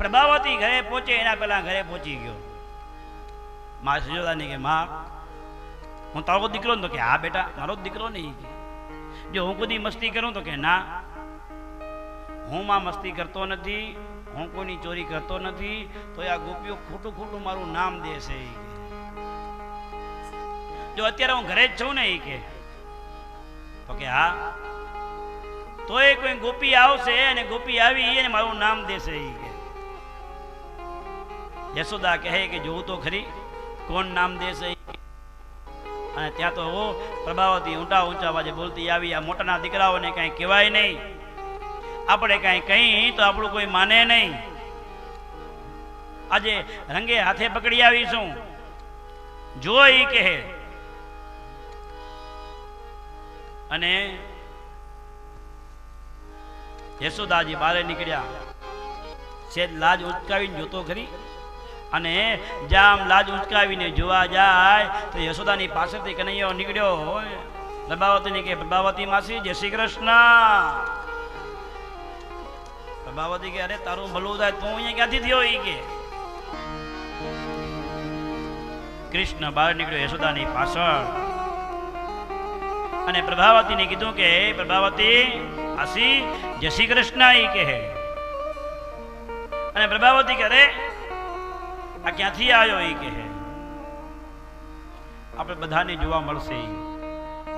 પ્રભાવતી ઘરે પહોંચે, એના પહેલાં ઘરે પહોંચી ગયો. મા સજોદાની કે, માં, હું તારો દીકરો ને તો કે, હા બેટા, મારો જ દીકરો નહીં કે. જો હું કોઈ મસ્તી કરું તો કે, ના, હું માં મસ્તી કરતો નથી, હું કોઈની ચોરી કરતો નથી, તો આ ગોપીઓ ખોટું ખોટું મારું નામ દેશે જો અત્યારે હું ઘરે જ છું ને એ કે, તો કે, હા. તોય કોઈ ગોપી આવશે અને ગોપી આવી અને મારું નામ દેશે એ કે. યશોદા કહે કે જોવું તો ખરી. કોણ નામ દેશે અને ત્યાં તો પ્રભાવતી ઊંટા ઊંચા વાજે બોલતી આવી, આ મોટાના દીકરાઓને કાંઈ કહેવાય નહીં. આપણે કાંઈ કહી તો આપણું કોઈ માને નહીં. આજે રંગે હાથે પકડી આવીશું જો એ કહે. અને યશોદાજી બહાર નીકળ્યા. સેજ લાજ ઉચકાવીને જોતો ખરી. અને જામ લાજ ઉચકાવીને જોવા જાય, તો યશોદાની પાછળથી કનૈયો નીકળ્યો હોય. પ્રભાવતીને કે, પ્રભાવતી માસી, જય શ્રી કૃષ્ણ. પ્રભાવતી કે, અરે, તારું ભલું થાય, તું અહીંયા ક્યાંથી થયો ઈ કે? કૃષ્ણ બહાર નીકળ્યો યશોદાની પાછળ. અને પ્રભાવતીને કીધું કે, "હે પ્રભાવતી આસી જય શ્રી કૃષ્ણ ઈ કહે અને પ્રભાવતી કે, અરે આ ક્યાંથી આવ્યો એ કહે આપણે બધાને જોવા મળશે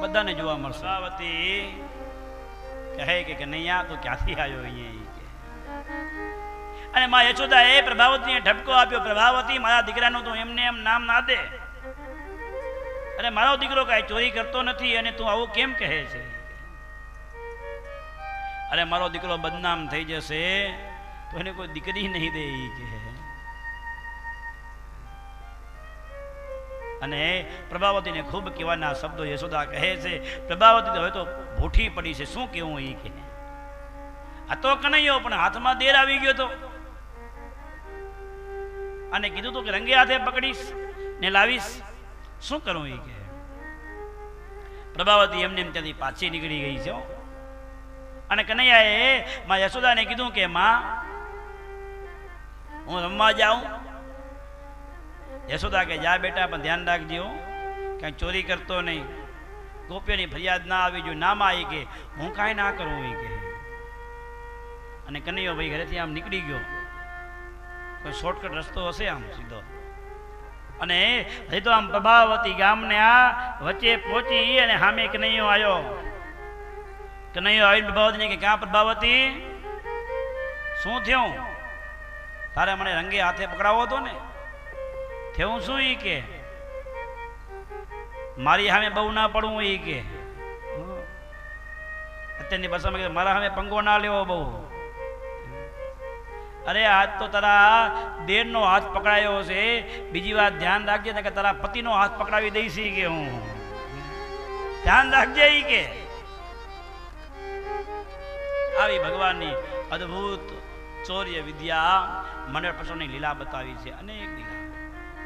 બધાને જોવા મળશે. પ્રભાવતી કહે કે કનૈયા, તું ક્યાંથી આવ્યો અહીંયા અને માં યશોદા એ પ્રભાવતીને ઠપકો આપ્યો, પ્રભાવતી, મારા દીકરાનું તું એમને એમ નામ ના દે. અને મારો દીકરો કાંઈ ચોરી કરતો નથી અને તું આવું કેમ કહે છે? અરે મારો દીકરો બદનામ થઈ જશે, તો એને કોઈ દીકરી નહીં દે એ કહે અને પ્રભાવતીને ખૂબ કહેવાના શબ્દો યશોદા કહે છે. પ્રભાવતી હવે તો ભૂઠી પડી છે. શું કેવું ઈ કહે આ તો કનૈયો, પણ હાથમાં દેર આવી ગયો તો. અને કીધું તું કે રંગે હાથે પકડીશ ને લાવીશ. શું કરું એ કે? પ્રભાવતી એમને એમ ત્યાંથી પાછી નીકળી ગઈ છે અને કનૈયાએ માં યશોદાને કીધું કે, માં, હું રમવા જાઉં. યશોદા કે, જા બેટા, પણ ધ્યાન રાખજે. કાંઈ ચોરી કરતો નહીં. ગોપીઓની ફરિયાદ ના આવી જો નામ આવી કે, હું કાંઈ ના કરું એ કે. અને કનૈયો ભાઈ ઘરેથી આમ નીકળી ગયો. કોઈ શોર્ટકટ રસ્તો હશે આમ સીધો? અને હજી તો આમ પ્રભાવતી ગામને આ વચ્ચે પહોંચી અને સામે કનૈયો આવ્યો કનૈયો આવીને પ્રભાવતીને કે, ક્યાં પ્રભાવતી? શું થયું? તારે મને રંગે હાથે પકડાવો હતો ને? થયું શું એ કે? મારી સામે બહુ ના પડવું એ કે? અત્યારની ભાષામાં મારા સામે પંગો ના લેવો બહુ. અરે આજ તો તારા દેરનો હાથ પકડાયો છે. બીજી વાત ધ્યાન રાખજે કે તારા પતિનો હાથ પકડાવી દઈશ કે હું. ધ્યાન રાખજે એ કે. આવી ભગવાનની અદ્ભુત ચૌર્ય વિદ્યા મને પ્રસંગની લીલા બતાવી છે. અનેક લીલા.